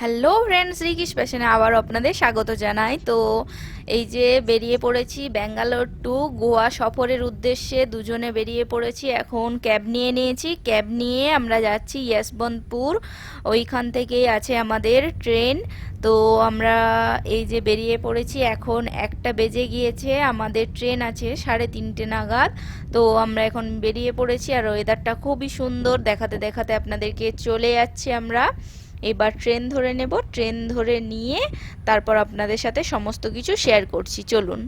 Hello friends রিকিশ প্যাশনে আবার আপনাদের স্বাগত জানাই। তো এই যে বেরিয়ে পড়েছি ব্যাঙ্গালোর টু গোয়া সফরের উদ্দেশ্যে, দুজনে বেরিয়ে পড়েছি। এখন ক্যাব নিয়ে নিয়েছি। ক্যাব নিয়ে আমরা যাচ্ছি ইয়েসবন্তপুর ওইখান থেকেই আছে আমাদের ট্রেন তো আমরা এই যে বেরিয়ে পড়েছি, এখন একটা বেজে গিয়েছে। আমাদের ট্রেন আছে সাড়ে তিনটে নাগাদ। তো আমরা এখন বেরিয়ে পড়েছি আর ওয়েদারটা খুবই সুন্দর। দেখাতে দেখাতে আপনাদেরকে চলে যাচ্ছি আমরা। এবার ট্রেন ধরে নেব ট্রেন ধরে নিয়ে তারপর আপনাদের সাথে সমস্ত কিছু শেয়ার করছি চলুন।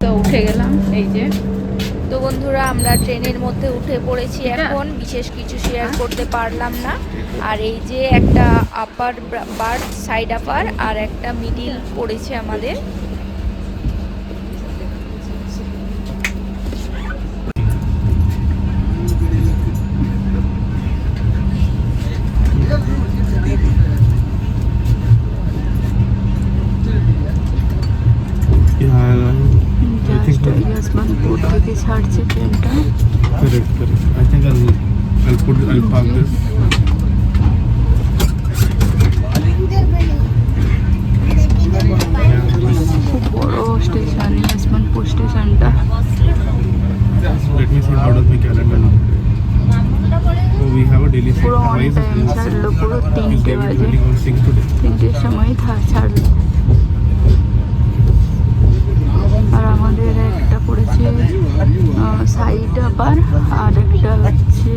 তো উঠে গেলাম এই যে। তো বন্ধুরা আমরা ট্রেনের মধ্যে উঠে পড়েছি এখন বিশেষ কিছু শেয়ার করতে পারলাম না। আর এই যে একটা আপার বার্থ সাইড আপার আর একটা মিডিল পড়েছে আমাদের। জাস্ট ইয়াসমানপুর থেকে ছাড়ছে ট্রেনটা correct, correct. I think I'll I'll put I'll park this. Yeah, this- খুব বড় স্টেশন ইয়াসমানপুর স্টেশনটা let me see how does my calendar look. So we have a daily পুরো set. On Why is time it ছাড়লো পুরো Is তিনটে David বাজে running on six today? তিনটের সময় ছাড়লো আর আমাদের পড়েছে সাইড আবার আর একটা হচ্ছে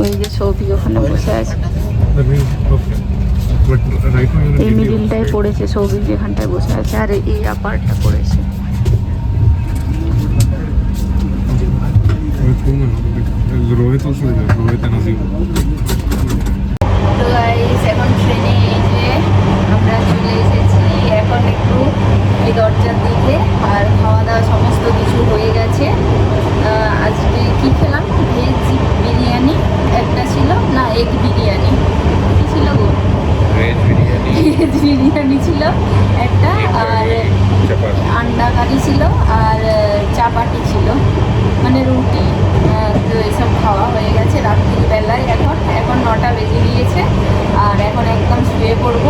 ওই যে ছবি ওখানে বসে আছে এই in মিডিলটায় পড়েছে ছবি যেখানটায় বসে আছে আর এই আপারটা পড়েছে With whom and all? Is Rohit also there? Rohit and Azim. তো গাইস এখন ট্রেনে এই যে আমরা চলে এসেছি এখন একটু এই দরজার দিকে আর খাওয়া দাওয়া সমস্ত কিছু হয়ে গেছে আহ, আজকে কি খেলাম ভেজ বিরিয়ানি একটা ছিল না এগ বিরিয়ানি কি ছিল গো Veg biryani, ভেজ বিরিয়ানি ছিল একটা আর chapati. আন্ডা কারি ছিল আর আহ, চাপাটি ছিল মানে রুটি আহ, তো এসব খাওয়া হয়ে গেছে রাত্রির বেলায় এখন এখন নটা বেজে গিয়েছে আর এখন একদম শুয়ে পড়ব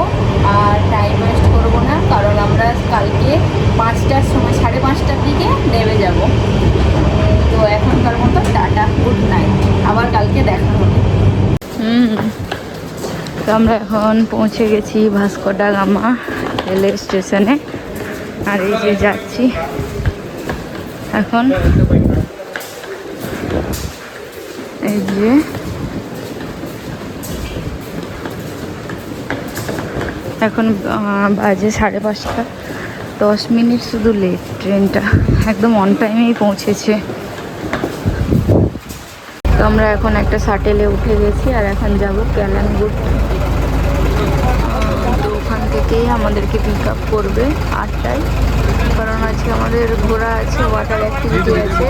আর টাইম ওয়েস্ট করব না কারণ আমরা কালকে পাঁচটার সময় সাড়ে পাঁচটার দিকে নেমে যাব তো এখনকার মতো টাটা গুড নাইট আবার কালকে দেখা হবে হুম তো আমরা এখন পৌঁছে গেছি ভাস্কোডা গামা রেলওয়ে স্টেশনে। আর এই যে যাচ্ছি। এখন এই যে এখন বাজে সাড়ে পাঁচটা। দশ মিনিট শুধু লেট ট্রেনটা একদম অন টাইমেই পৌঁছেছে। তো আমরা এখন একটা শাটেলে উঠে গেছি আর এখন যাব ওখান থেকেই আমাদেরকে পিক আপ করবে আটটায়। কারণ আজকে আমাদের ঘোরা আছে ওয়াটার অ্যাক্টিভিটি আছে।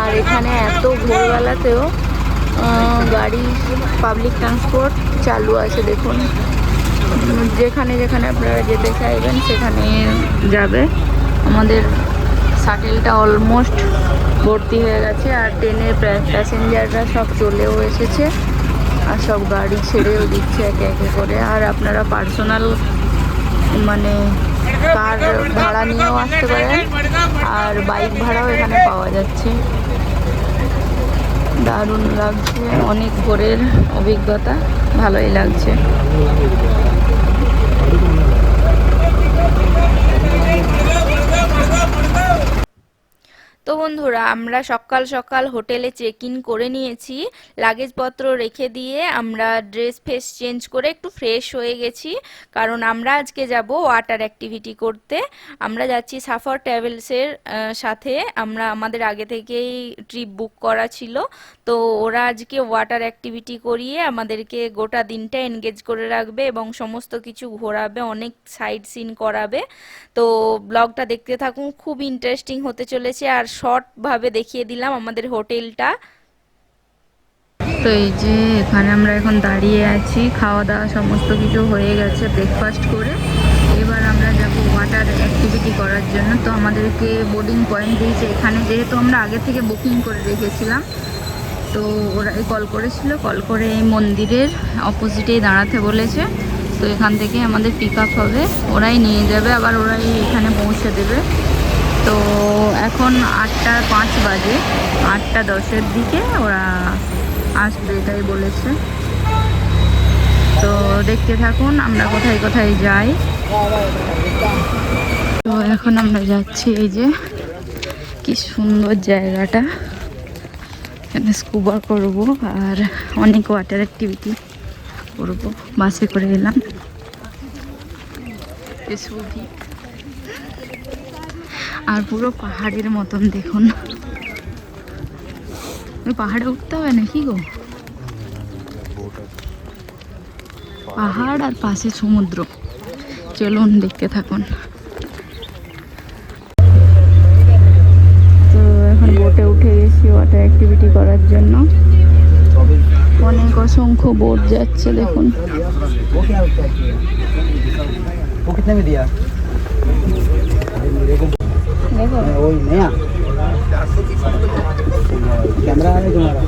আর এখানে এত ভোরবেলাতেও গাড়ি পাবলিক ট্রান্সপোর্ট চালু আছে, দেখুন। যেখানে যেখানে আপনারা যেতে চাইবেন, সেখানে যাবে। আমাদের শাটেলটা অলমোস্ট ভর্তি হয়ে গেছে, আর ট্রেনের প্যাসেঞ্জাররা সব চলেও এসেছে। আর সব গাড়ি ছেড়েও দিচ্ছে একে একে করে। আর আপনারা পার্সোনাল মানে কার ভাড়া নিয়েও আসতে পারে আর বাইক ভাড়াও এখানে পাওয়া যাচ্ছে। দারুণ লাগছে, অনেক ভোরের অভিজ্ঞতা, ভালোই লাগছে। তো বন্ধুরা, আমরা সকাল সকাল হোটেলে চেক ইন করে নিয়েছি। লাগেজপত্র রেখে দিয়ে আমরা ড্রেস ফেস চেঞ্জ করে একটু ফ্রেশ হয়ে গেছি। কারণ আমরা আজকে যাব ওয়াটার অ্যাক্টিভিটি করতে। আমরা যাচ্ছি সাফার ট্রাভেলসের সাথে। আমরা আমাদের আগে থেকেই ট্রিপ বুক করা ছিল। তো ওরা আজকে ওয়াটার অ্যাক্টিভিটি করিয়ে আমাদেরকে গোটা দিনটা এনগেজ করে রাখবে এবং সমস্ত কিছু ঘোরাবে, অনেক সাইড সিন করাবে। তো ব্লগটা দেখতে থাকুন, খুব ইন্টারেস্টিং হতে চলেছে। আর শর্ট ভাবে দেখিয়ে দিলাম আমাদের হোটেলটা। তো এই যে এখানে আমরা এখন দাঁড়িয়ে আছি খাওয়া দাওয়া সমস্ত কিছু হয়ে গেছে ব্রেকফাস্ট করে। এবার আমরা যাব ওয়াটার অ্যাক্টিভিটি অ্যাক্টিভিটি করার জন্য। তো আমাদেরকে বোর্ডিং পয়েন্ট দিয়েছে এখানে, যেহেতু আমরা আগে থেকে বুকিং করে রেখেছিলাম। তো ওরাই কল করেছিল কল করে এই মন্দিরের অপোজিটেই দাঁড়াতে বলেছে। তো এখান থেকে আমাদের পিক আপ হবে। ওরাই নিয়ে যাবে, আবার ওরাই এখানে পৌঁছে দেবে। তো এখন আটটা পাঁচ বাজে, আটটা দশের দিকে ওরা আসবে এটাই বলেছে। তো দেখতে থাকুন, আমরা কোথায় কোথায় যাই। তো এখন আমরা যাচ্ছি এই যে, কি সুন্দর জায়গাটা। এখানে স্কুবা করব আর অনেক ওয়াটার অ্যাক্টিভিটি করব। বাসে করে এলাম। আর পুরো পাহাড়ের মতন দেখুন। পাহাড়ে উঠতে হবে নাকি গো? পাহাড় আর পাশে সমুদ্র। চলুন, দেখতে থাকুন। তো এখন বোটে উঠে গেছি ওয়াটার অ্যাক্টিভিটি করার জন্য। অনেক অসংখ্য বোট যাচ্ছে, দেখুন। ও কিতনে দিয়া है वो कितने में दिया अरे मेरे को দেখো वो नया कैमरा है तुम्हारा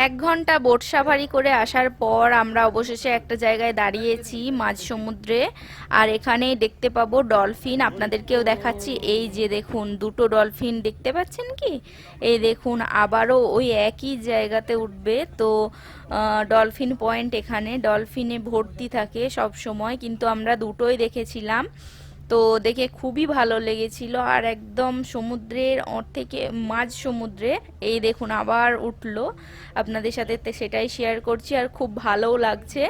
এক ঘন্টা বোট সাফারি করে আসার পর আমরা অবশেষে একটা জায়গায় দাঁড়িয়েছি মাঝ সমুদ্রে আর এখানে দেখতে পাবো ডলফিন আপনাদেরকেও দেখাচ্ছি এই যে দেখুন দুটো ডলফিন দেখতে পাচ্ছেন কি এই দেখুন আবারও ওই একই জায়গাতে উঠবে তো আহ, ডলফিন পয়েন্ট এখানে ডলফিনে ভর্তি থাকে সব সময় কিন্তু আমরা দুটোই দেখেছিলাম তো দেখে খুবই ভালো লেগেছিল। আর একদম সমুদ্রের ওর থেকে মাঝ সমুদ্রে এই দেখুন আবার উঠল। আপনাদের সাথে সেটাই শেয়ার করছি আর খুব ভালোও লাগছে।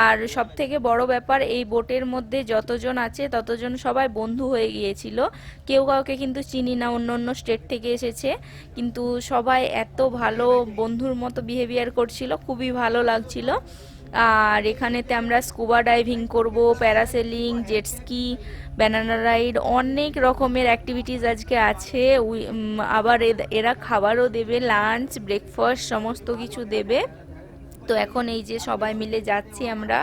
আর সব থেকে বড় ব্যাপার, এই বোটের মধ্যে যতজন আছে ততজন সবাই বন্ধু হয়ে গিয়েছিল। কেউ কাউকে কিন্তু চিনি না, অন্য অন্য স্টেট থেকে এসেছে। কিন্তু সবাই এত ভালো বন্ধুর মতো বিহেভিয়ার করছিল, খুবই ভালো লাগছিল। আর এখানেতে আমরা স্কুবা ডাইভিং করব প্যারাসেলিং জেটস্কি ব্যানানা রাইড অনেক রকমের অ্যাক্টিভিটিস আজকে আছে। আবার এরা খাবারও দেবে লাঞ্চ ব্রেকফাস্ট সমস্ত কিছু দেবে। তো এখন এই যে সবাই মিলে যাচ্ছি আমরা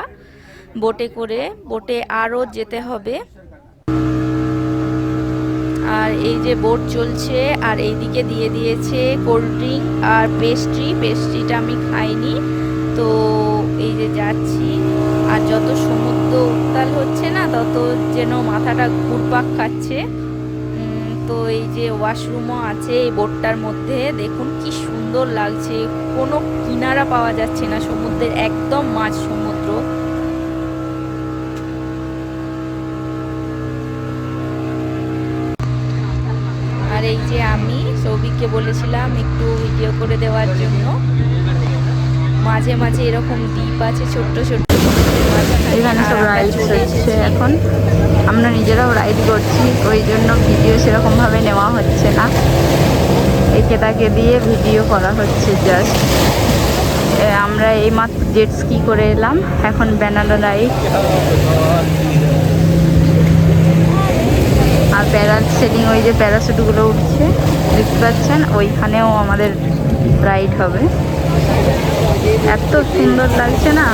বোটে করে। বোটে আরও যেতে হবে। আর এই যে বোট চলছে, আর এইদিকে দিয়ে দিয়েছে কোল্ড ড্রিঙ্ক আর পেস্ট্রি পেস্ট্রিটা আমি খাইনি। তো এই যে যাচ্ছি, আর যত সমুদ্র উত্তাল হচ্ছে না, তত যেন মাথাটা ঘুরপাক খাচ্ছে। তো এই যে ওয়াশরুমও আছে এই বোটটার মধ্যে, দেখুন কি সুন্দর লাগছে। কোনো কিনারা পাওয়া যাচ্ছে না সমুদ্রের, একদম মাঝ সমুদ্র। আর এই যে আমি, সৌভিককে বলেছিলাম একটু ভিডিও করে দেওয়ার জন্য। মাঝে মাঝে এরকম দ্বীপ আছে ছোট্ট ছোট্ট এখানে সব চলে হচ্ছে এখন। আমরা নিজেরাও রাইড করছি ওই জন্য ভিডিও সেরকমভাবে নেওয়া হচ্ছে না। একে তাকে দিয়ে ভিডিও করা হচ্ছে জাস্ট আমরা এই মাত্র জেট স্কি করে এলাম? এখন ব্যানানা রাইড আর প্যারাসেলিং ওই যে প্যারাসুটগুলো উঠছে দেখতে পাচ্ছেন? ওইখানেও আমাদের রাইড হবে। এত সুন্দর লাগছে না?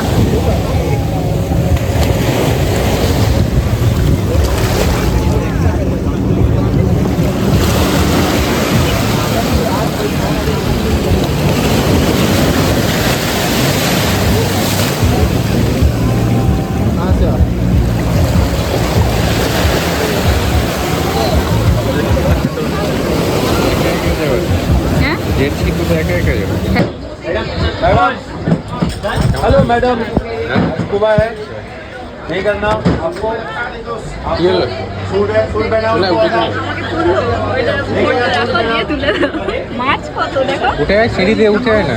हेलो मैडम स्कूबा है नहीं करना आपको কি হলো सूट है सूट पहना না उसको উঠে মাছ কত দেখো উঠে আয় সিঁড়ি দিয়ে উঠে আয় না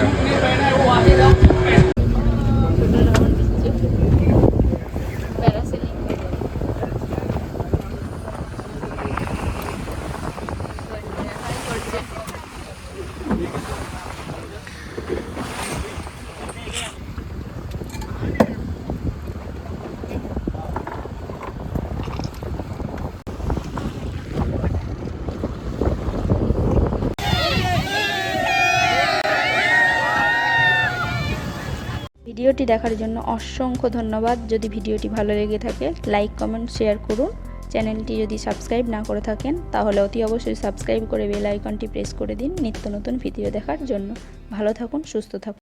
ভিডিওটি দেখার জন্য অসংখ্য ধন্যবাদ। যদি ভিডিওটি ভালো লেগে থাকে, লাইক, কমেন্ট, শেয়ার করুন। চ্যানেলটি যদি সাবস্ক্রাইব না করে থাকেন, তাহলে অতি অবশ্যই সাবস্ক্রাইব করে বেল আইকনটি প্রেস করে দিন নিত্য নতুন ভিডিও দেখার জন্য। ভালো থাকুন, সুস্থ থাকুন।